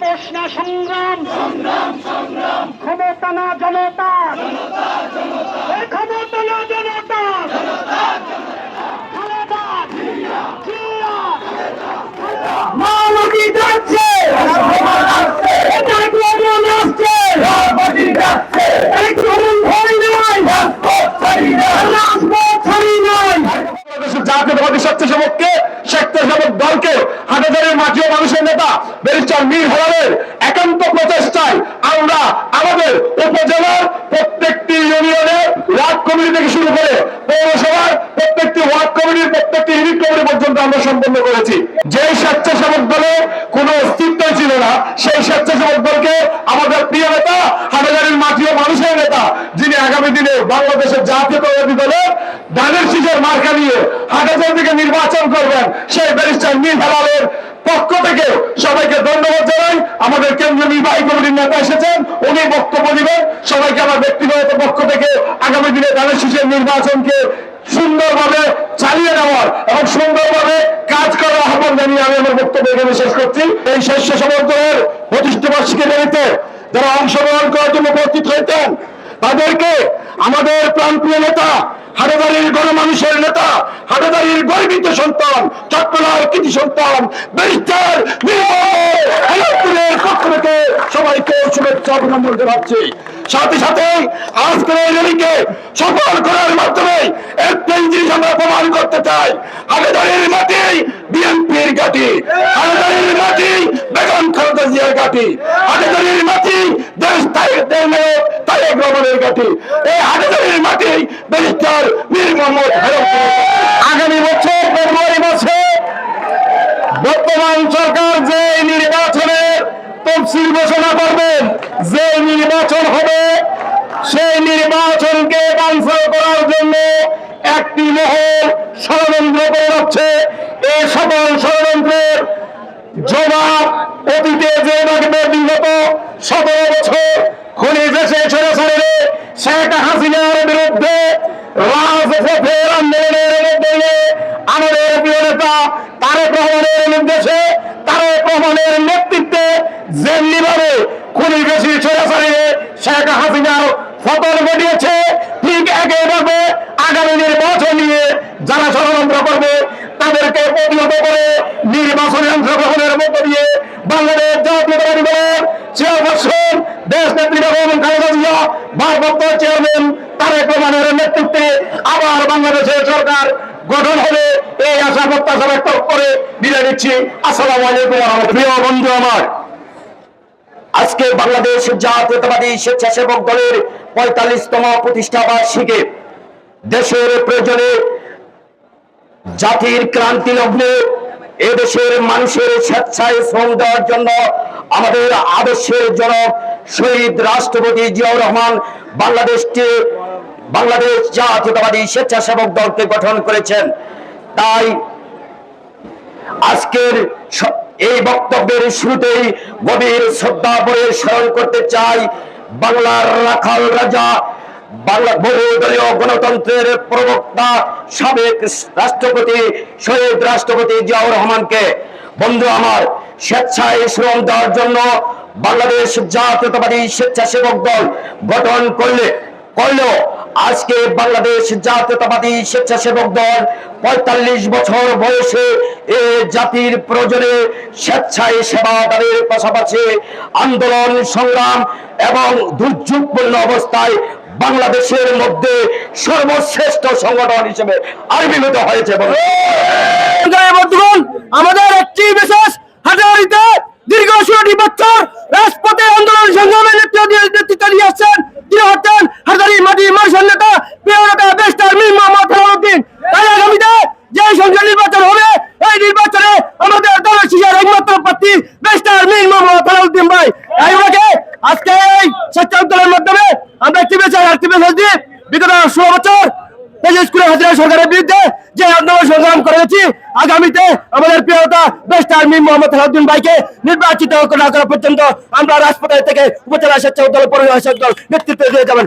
না সংগ্রাম। ক্ষমতা না জনতা। ক্ষমতা না জনতা। মানবী যাচ্ছে জাতীয়তাবাদী স্বেচ্ছাসেবককে স্বেচ্ছাসেবক দলকে হাটাজারের ও মানুষের নেতা ব্যারিস্টার মীর হেলালের একান্ত প্রচেষ্টায় আমরা আমাদের উপজেলার প্রত্যেকটি ইউনিয়নের ওয়ার্ড কমিটি থেকে শুরু করে পৌরসভার প্রত্যেকটি ওয়ার্ড কমিটির প্রত্যেকটি ইউনিট কমিটি পর্যন্ত আমরা সম্পন্ন করেছি। যে স্বেচ্ছাসেবক দলে কোনো অস্তিত্ব ছিল না, সেই স্বেচ্ছাসেবক দলকে আমাদের প্রিয় নেতা, হাটাজারির মাটি ও মানুষের নেতা, যিনি আগামী দিনে বাংলাদেশের জাতীয় দলের ধানের শীষের মার্কা নিয়ে হাটাজার নির্বাচন করবেন। সেই ব্যারিস্টার মীর হেলালের পক্ষ থেকে সবাইকে ধন্যবাদ জানাই। আমাদের কেন্দ্রীয় নির্বাহী কমিটির নেতা এসেছেন, উনি বক্তব্য দিবেন। সবাইকে আমার ব্যক্তিগত পক্ষ থেকে আগামী দিনে ধানের শীষের নির্বাচনকে সুন্দরভাবে চালিয়ে নেওয়ার এবং সুন্দরভাবে কাজ করার আহ্বান জানিয়ে আমি আমার বক্তব্য এখানে শেষ করছি। এই শস্য সমর্থনের প্রতিষ্ঠা বার্ষিকী র্যালিতে যারা অংশগ্রহণ করার জন্য উপস্থিত হয়েছেন, তাদেরকে আমাদের প্রাণপ্রিয় নেতা গণমানুষের নেতা হাটাদারির গর্বিত সন্তান চট্টলার কৃতি সন্তান, ব্যারিস্টার পক্ষ থেকে সবাইকে শুভেচ্ছা, অভিনন্দন জানাচ্ছি। সাথে সাথে আজকের এই র্যালিকে সফল করার মাধ্যমে একটাই জিনিস আমরা প্রমাণ করতে চাই। হাটাদারির মাটি বিএনপির ঘাটি হাটাদারির মাটি বেগম খালেদা জিয়ার ঘাটি হাটাদারির মাটি দেশ তাই- তারেক রহমানের ঘাটি। এই হাটাদারির নির্বাচন হবে, সেই নির্বাচনকে বাঞ্ছাল করার জন্য একটি মহল ষড়যন্ত্র করে এই সকল ষড়যন্ত্রের জবাব অতীতে যে সতেরো বছর খনি দেশে ছেড়ে ছেড়ে শেখ হাসিনার বিরুদ্ধে রাজপথের আন্দোলনের মধ্যে দিয়ে আমাদের প্রিয় নেতা তারেক রহমানের নির্দেশে তারেক রহমানের নেতৃত্বে যেমনিভাবে খুনি বেশি ছেড়ে ছাড়িয়ে শেখ হাসিনার ফতন ঘটিয়েছে। ঠিক একইভাবে আগামী নির্বাচন নিয়ে যারা ষড়যন্ত্র করবে, তাদেরকে প্রতিহত করে নির্বাচনে অংশগ্রহণের মধ্য দিয়ে বাংলাদেশ জাতীয়তাবাদী দলের চেয়ারপারসন দেশ নেত্রী বেগম খালেদা জিয়া, ভারপ্রাপ্ত চেয়ারম্যান তারেক রহমানের নেতৃত্বে আবার বাংলাদেশের সরকার গঠন হবে। এই আশা প্রত্যাশা ব্যক্ত করে বিদায় নিচ্ছি। আসসালামু আলাইকুম। প্রিয় বন্ধু আমার আজকে বাংলাদেশ জাতীয়তাবাদী স্বেচ্ছাসেবক দলের পঁয়তাল্লিশতম প্রতিষ্ঠা বার্ষিকী। দেশের প্রয়োজনে জাতির ক্রান্তি লগ্নে এদেশের মানুষের স্বেচ্ছায় শ্রম দেওয়ার জন্য আমাদের আদর্শের জনক শহীদ রাষ্ট্রপতি জিয়াউর রহমান বাংলাদেশকে, বাংলাদেশ জাতীয়তাবাদী স্বেচ্ছাসেবক দলকে গঠন করেছেন। তাই আজকের এই বক্তব্যের শুরুতেই গভীর শ্রদ্ধা বলে স্মরণ করতে চাই বাংলার রাখাল রাজা, বাংলা বহুদলীয় গণতন্ত্রের প্রবক্তা, সাবেক রাষ্ট্রপতি, শহীদ রাষ্ট্রপতি জিয়াউর রহমানকে। বন্ধু আমার, স্বেচ্ছায় শ্রম দেওয়ার জন্য বাংলাদেশ জাতীয়তাবাদী স্বেচ্ছাসেবক দল গঠন করলে, করলেও আজকে বাংলাদেশ জাতীয়তাবাদী স্বেচ্ছাসেবক দল পঁয়তাল্লিশ বছর বয়সে জাতির প্রয়োজনে স্বেচ্ছায় সেবা দানের পাশাপাশি আন্দোলন, সংগ্রাম এবং দুর্যোগপূর্ণ অবস্থায় বাংলাদেশের মধ্যে সর্বশ্রেষ্ঠ সংগঠন হিসেবে আবির্ভূত হয়েছে বন্ধুগণ, আমাদের একটি বিশেষ হাজারিতে দীর্ঘ ষোলোটি বছর রাজপথে আন্দোলন সংগ্রামের নেতৃত্ব দিয়ে নেতৃত্ব দিয়ে আসছেন তিনি হচ্ছেন হাজারি মাটি মানুষের নেতা প্রিয় নেতা বেস্টার মীর মোহাম্মদ হেলালুদ্দিন তাই আগামীতে যে সংসদ নির্বাচন হবে এই নির্বাচনে আমাদের দলের শিশার একমাত্র প্রার্থী বেস্টার মীর মোহাম্মদ হেলালুদ্দিন ভাই তাই ওনাকে আজকে এই স্বেচ্ছা মাধ্যমে আমরা কি বেশি আর বেশি দিয়ে বিগত ষোলো বছর সরকারের বিরুদ্ধে যে আন্দোলন সংগ্রাম করেছি আগামীতে আমাদের প্রিয়তা বেস্ট আর্মি মোহাম্মদ হেলাউদ্দিন ভাইকে নির্বাচিত না করা পর্যন্ত আমরা রাজপথে থেকে উপজেলা স্বেচ্ছা পরিবার দল নেতৃত্ব দিয়ে যাবেন।